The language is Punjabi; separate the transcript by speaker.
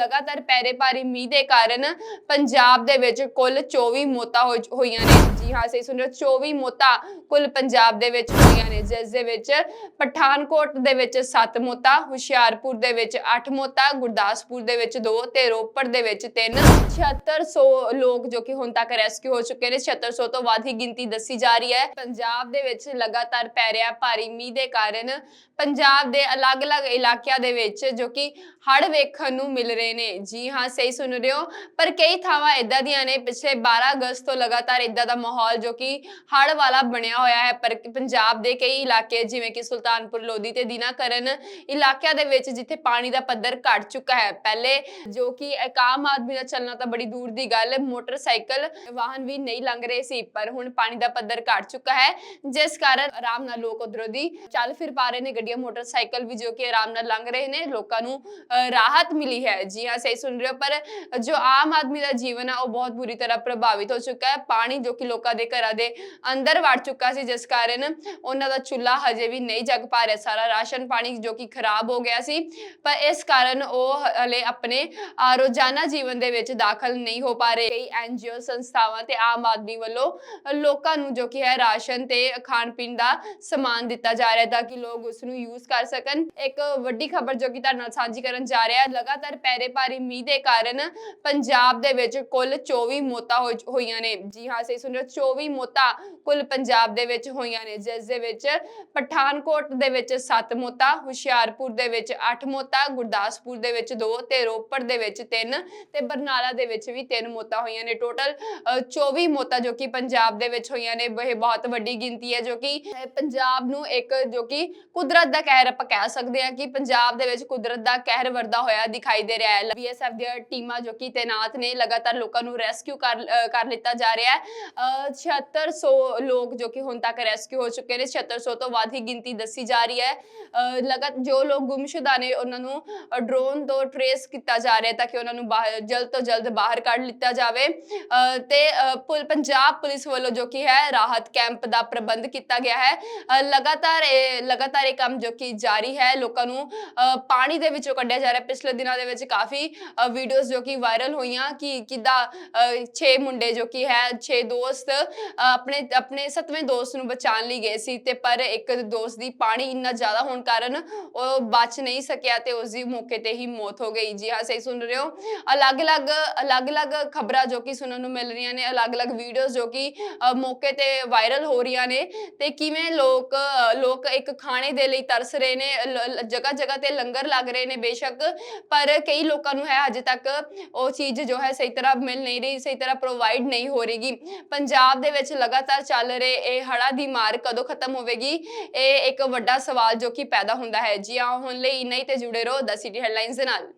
Speaker 1: ਲਗਾਤਾਰ ਪੈਰੇ ਭਾਰੀ ਮੀਂਹ ਦੇ ਕਾਰਨ ਪੰਜਾਬ ਦੇ ਵਿੱਚ ਕੁੱਲ 24 ਮੌਤਾਂ ਹੋਈਆਂ ਨੇ। ਜੀ ਹਾਂ, ਸਹੀ ਸੁਣ ਰਹੇ 24 ਮੌਤਾਂ ਕੁੱਲ ਪੰਜਾਬ ਦੇ ਵਿੱਚ ਹੋਈਆਂ ਨੇ, ਜਿਸ ਦੇ ਵਿੱਚ ਪਠਾਨਕੋਟ ਦੇ ਵਿੱਚ 7 ਮੌਤਾਂ, ਹੁਸ਼ਿਆਰਪੁਰ ਦੇ ਵਿੱਚ 8 ਮੌਤਾਂ, ਗੁਰਦਾਸਪੁਰ ਦੇ ਵਿੱਚ 2 ਤੇ ਰੋਪੜ ਦੇ ਵਿੱਚ 3 7600 ਲੋਕ ਜੋ ਕਿ ਹੁਣ ਤੱਕ ਰੈਸਕਿਊ ਹੋ ਚੁੱਕੇ ਨੇ 7600 ਤੋਂ ਵੱਧ ਹੀ ਗਿਣਤੀ ਦੱਸੀ ਜਾ ਰਹੀ ਹੈ। ਪੰਜਾਬ ਦੇ ਵਿੱਚ ਲਗਾਤਾਰ ਪੈ ਰਿਹਾ ਭਾਰੀ ਮੀਂਹ ਦੇ ਕਾਰਨ ਪੰਜਾਬ ਦੇ ਅਲੱਗ-ਅਲੱਗ ਇਲਾਕਿਆਂ ਦੇ ਵਿੱਚ ਜੋ ਕਿ ਹੜ ਵੇਖਣ ਨੂੰ ਮਿਲ ਰਹੇ ਨੇ। ਜੀ ਹਾਂ, ਸਹੀ ਸੁਣ ਰਹੇ ਹੋ। ਪਰ ਕਈ ਥਾਵਾਂ ਇਦਾਂ ਦੀਆਂ ਨੇ, ਪਿਛਲੇ 12 ਅਗਸਤ ਤੋਂ ਲਗਾਤਾਰ ਇਦਾਂ ਦਾ ਮਾਹੌਲ ਜੋ ਕਿ ਹੜ੍ਹ ਵਾਲਾ ਬਣਿਆ ਹੋਇਆ ਹੈ। ਪਰ ਪੰਜਾਬ ਦੇ ਕਈ ਇਲਾਕੇ, ਜਿਵੇਂ ਕਿ ਸੁਲਤਾਨਪੁਰ, ਲੋਧੀ ਤੇ ਦੀਨਾਕਰਨ ਇਲਾਕਿਆਂ ਦੇ ਵਿੱਚ ਜਿੱਥੇ ਪਾਣੀ ਦਾ ਪੱਧਰ ਘਟ ਚੁੱਕਾ ਹੈ। ਪਹਿਲੇ ਜੋ ਕਿ ਇੱਕ ਆਮ ਆਦਮੀ ਦਾ ਚੱਲਣਾ ਤਾਂ ਬੜੀ ਦੂਰ ਦੀ ਗੱਲ, ਮੋਟਰਸਾਈਕਲ, ਵਾਹਨ ਵੀ ਨਹੀਂ ਲੰਘ ਰਹੇ ਸੀ, ਪਰ ਹੁਣ ਪਾਣੀ ਦਾ ਪੱਧਰ ਘਟ ਚੁੱਕਾ ਹੈ। ਜਿਸ ਕਾਰਨ ਆਰਾਮ ਨਾਲ ਲੋਕ ਉਧਰੋਂ ਦੀ ਚੱਲ ਫਿਰ ਪਾ ਰਹੇ ਨੇ ਗੱਡੀਆਂ, ਮੋਟਰਸਾਈਕਲ ਵੀ ਜੋ ਕਿ ਆਰਾਮ ਨਾਲ ਲੰਘ ਰਹੇ ਨੇ। ਲੋਕਾਂ ਨੂੰ ਰਾਹਤ ਮਿਲੀ ਹੈ। ਜੀ ਹਾਂ, ਸਹੀ ਸੁਣ ਰਹੇ ਹੋ। ਪਰ ਜੋ ਆਮ ਆਦਮੀ ਦਾ ਜੀਵਨ ਆ, ਉਹ ਬਹੁਤ ਬੁਰੀ ਤਰ੍ਹਾਂ ਪ੍ਰਭਾਵਿਤ ਹੋ ਚੁੱਕਾ ਹੈ। ਪਾਣੀ ਜੋ ਕਿ ਲੋਕਾਂ ਦੇ ਘਰਾਂ ਦੇ ਅੰਦਰ ਵੜ ਚੁੱਕਾ ਸੀ, ਜਿਸ ਕਾਰਨ ਉਹਨਾਂ ਦਾ ਚੁੱਲ੍ਹਾ ਹਜੇ ਵੀ ਨਹੀਂ ਜਗ ਪਾ ਰਿਹਾ। ਸਾਰਾ ਰਾਸ਼ਨ ਪਾਣੀ ਜੋ ਕਿ ਖਰਾਬ ਹੋ ਗਿਆ ਸੀ, ਪਰ ਇਸ ਕਾਰਨ ਉਹ ਹਲੇ ਆਪਣੇ ਰੋਜ਼ਾਨਾ ਜੀਵਨ ਦੇ ਵਿੱਚ ਦਾਖਲ ਨਹੀਂ ਹੋ ਪਾ ਰਹੇ। ਕਈ ਐਨਜੀਓ ਸੰਸਥਾਵਾਂ ਤੇ ਆਮ ਆਦਮੀ ਵੱਲੋਂ ਲੋਕਾਂ ਨੂੰ ਜੋ ਕਿ ਹੈ, ਰਾਸ਼ਨ ਤੇ ਖਾਣ ਪੀਣ ਦਾ ਸਮਾਨ ਦਿੱਤਾ ਜਾ ਰਿਹਾ ਤਾਂ ਕਿ ਲੋਕ ਉਸ ਨੂੰ ਯੂਜ਼ ਕਰ ਸਕਣ। ਇੱਕ ਵੱਡੀ ਖਬਰ ਜੋ ਕਿ ਤੁਹਾਡੇ ਨਾਲ ਸਾਂਝੀ ਕਰਨ ਜਾ ਰਿਹਾ ਹੈ ਲਗਾਤਾਰ ਪੈਰੇ ਭਾਰੀ ਮੀਂਹ ਦੇ ਕਾਰਨ ਪੰਜਾਬ ਦੇ ਵਿੱਚ ਕੁੱਲ 24 ਮੌਤਾਂ ਹੋਈਆਂ ਨੇ ਜੀ ਹਾਂ ਸਹੀ ਸੁਣ ਰਹੇ 24 ਮੌਤਾਂ ਕੁੱਲ ਪੰਜਾਬ ਦੇ ਵਿੱਚ ਹੋਈਆਂ ਨੇ ਜਿਸ ਦੇ ਵਿੱਚ ਪਠਾਨਕੋਟ ਦੇ ਵਿੱਚ 7 ਮੌਤਾਂ ਹੁਸ਼ਿਆਰਪੁਰ ਦੇ ਵਿੱਚ 8 ਮੌਤਾਂ ਗੁਰਦਾਸਪੁਰ ਦੇ ਵਿੱਚ 2 ਤੇ ਰੋਪੜ ਦੇ ਵਿੱਚ 3 ਤੇ ਬਰਨਾਲਾ ਦੇ ਵਿੱਚ ਵੀ 3 ਮੌਤਾਂ ਹੋਈਆਂ ਨੇ ਟੋਟਲ 24 ਮੌਤਾਂ ਜੋ ਕਿ ਪੰਜਾਬ ਦੇ ਵਿੱਚ ਹੋਈਆਂ ਨੇ ਇਹ ਬਹੁਤ ਵੱਡੀ ਗਿਣਤੀ ਹੈ ਜੋ ਕਿ ਪੰਜਾਬ ਨੂੰ ਇੱਕ ਜੋ ਕਿ ਕੁਦਰਤ ਦਾ ਕਹਿਰ ਆਪਾਂ ਕਹਿ ਸਕਦੇ ਹਾਂ ਕਿ ਪੰਜਾਬ ਦੇ ਵਿੱਚ ਕੁਦਰਤ ਦਾ ਕਹਿਰ ਵਰਦਾ ਹੋਇਆ ਦਿਖਾਈ ਦੇ ਰਿਹਾ ਹੈ। ਬੀਐਸਐਫ ਦੀਆਂ ਟੀਮਾਂ ਜੋ ਕਿ ਤੈਨਾਤ ਨੇ ਲਗਾਤਾਰ ਲੋਕਾਂ ਨੂੰ ਰੈਸਕਿਊ ਕਰ ਕਰ ਲਿੱਤਾ ਜਾ ਰਿਹਾ ਹੈ। ਅਹ, 7600 ਲੋਕ ਜੋ ਕਿ ਹੁਣ ਤੱਕ ਰੈਸਕਿਊ ਹੋ ਚੁੱਕੇ ਨੇ 7600 ਤੋਂ ਵੱਧ ਹੀ ਗਿਣਤੀ ਦੱਸੀ ਜਾ ਰਹੀ ਹੈ। ਲਗਾਤ ਜੋ ਲੋਕ ਗੁੰਮਸ਼ੁਦਾ ਨੇ ਉਹਨਾਂ ਨੂੰ ਡਰੋਨ ਤੋਂ ਟ੍ਰੇਸ ਕੀਤਾ ਜਾ ਰਿਹਾ ਤਾਂ ਕਿ ਉਹਨਾਂ ਨੂੰ ਬਾਹਰ ਜਲਦ ਤੋਂ ਜਲਦ ਬਾਹਰ ਕੱਢ ਲਿੱਤਾ ਜਾਵੇ। ਅਹ, ਤੇ ਅਹ, ਪੁਲ- ਪੰਜਾਬ ਪੁਲਿਸ ਵੱਲੋਂ ਜੋ ਕਿ ਹੈ ਰਾਹਤ ਕੈਂਪ ਦਾ ਪ੍ਰਬੰਧ ਕੀਤਾ ਗਿਆ ਹੈ। ਅਹ, ਲਗਾਤਾਰ ਇਹ ਲਗਾਤਾਰ ਇਹ ਕੰਮ ਜੋ ਕਿ ਜਾਰੀ ਹੈ ਲੋਕਾਂ ਨੂੰ ਅਹ, ਪਾਣੀ ਦੇ ਵਿੱਚੋਂ ਕੱਢਿਆ ਜਾ ਰਿਹਾ ਪਿਛਲੇ ਦਿਨਾਂ ਦੇ ਵਿੱਚ ਕਾਫੀ ਵੀਡੀਓਜ਼ ਜੋ ਕਿ ਵਾਇਰਲ ਹੋਈਆਂ ਕਿ ਕਿੱਦਾਂ 6 ਮੁੰਡੇ ਜੋ ਕਿ ਹੈ 6 ਦੋਸਤ ਆਪਣੇ ਆਪਣੇ ਸੱਤਵੇਂ ਦੋਸਤ ਨੂੰ ਬਚਾਉਣ ਲਈ ਗਏ ਸੀ ਤੇ ਪਰ ਇੱਕ ਦੋਸਤ ਦੀ ਪਾਣੀ ਇੰਨਾ ਜ਼ਿਆਦਾ ਹੋਣ ਕਾਰਨ ਉਹ ਬਚ ਨਹੀਂ ਸਕਿਆ ਤੇ ਉਸ ਦੀ ਮੌਕੇ ਤੇ ਹੀ ਮੌਤ ਹੋ ਗਈ। ਜੀ ਹਾਂ, ਸਹੀ ਸੁਣ ਰਹੇ ਹੋ। ਅਲੱਗ-ਅਲੱਗ ਅਲੱਗ-ਅਲੱਗ ਖਬਰਾਂ ਜੋ ਕਿ ਸੁਣਨ ਨੂੰ ਮਿਲ ਰਹੀਆਂ ਨੇ, ਅਲੱਗ-ਅਲੱਗ ਵੀਡੀਓਜ਼ ਜੋ ਕਿ ਮੌਕੇ ਤੇ ਵਾਇਰਲ ਹੋ ਰਹੀਆਂ ਨੇ ਤੇ ਕਿਵੇਂ ਲੋਕ ਲੋਕ ਇੱਕ ਖਾਣੇ ਦੇ ਲਈ ਤਰਸ ਰਹੇ ਨੇ ਜਗ੍ਹਾ ਜਗ੍ਹਾ ਤੇ ਲੰਗਰ ਲੱਗ ਰਹੇ ਨੇ, ਬੇਸ਼ੱਕ ਪਰ ਕਈ ਲੋਕਾਂ ਨੂੰ ਹੈ ਅਜੇ ਤੱਕ ਉਹ ਚੀਜ਼ ਜੋ ਹੈ ਸਹੀ ਤਰ੍ਹਾਂ ਮਿਲ ਨਹੀਂ ਰਹੀ, ਸਹੀ ਤਰ੍ਹਾਂ ਪ੍ਰੋਵਾਈਡ ਨਹੀਂ ਹੋ ਰਹੀਗੀ ਪੰਜਾਬ ਦੇ ਵਿੱਚ ਲਗਾਤਾਰ ਚੱਲ ਰਹੇ ਇਹ ਹੜਾ ਦੀ ਮਾਰ ਕਦੋਂ ਖਤਮ ਹੋਵੇਗੀ? ਇਹ ਇੱਕ ਵੱਡਾ ਸਵਾਲ ਜੋ ਕਿ ਪੈਦਾ ਹੁੰਦਾ ਹੈ। ਜੀ ਹਾਂ, ਹੁਣ ਲਈ ਇੰਨਾ ਤੇ ਜੁੜੇ ਰਹੋ ਦ ਸਿਟੀ ਹੈਡਲਾਈਨਸ ਦੇ ਨਾਲ।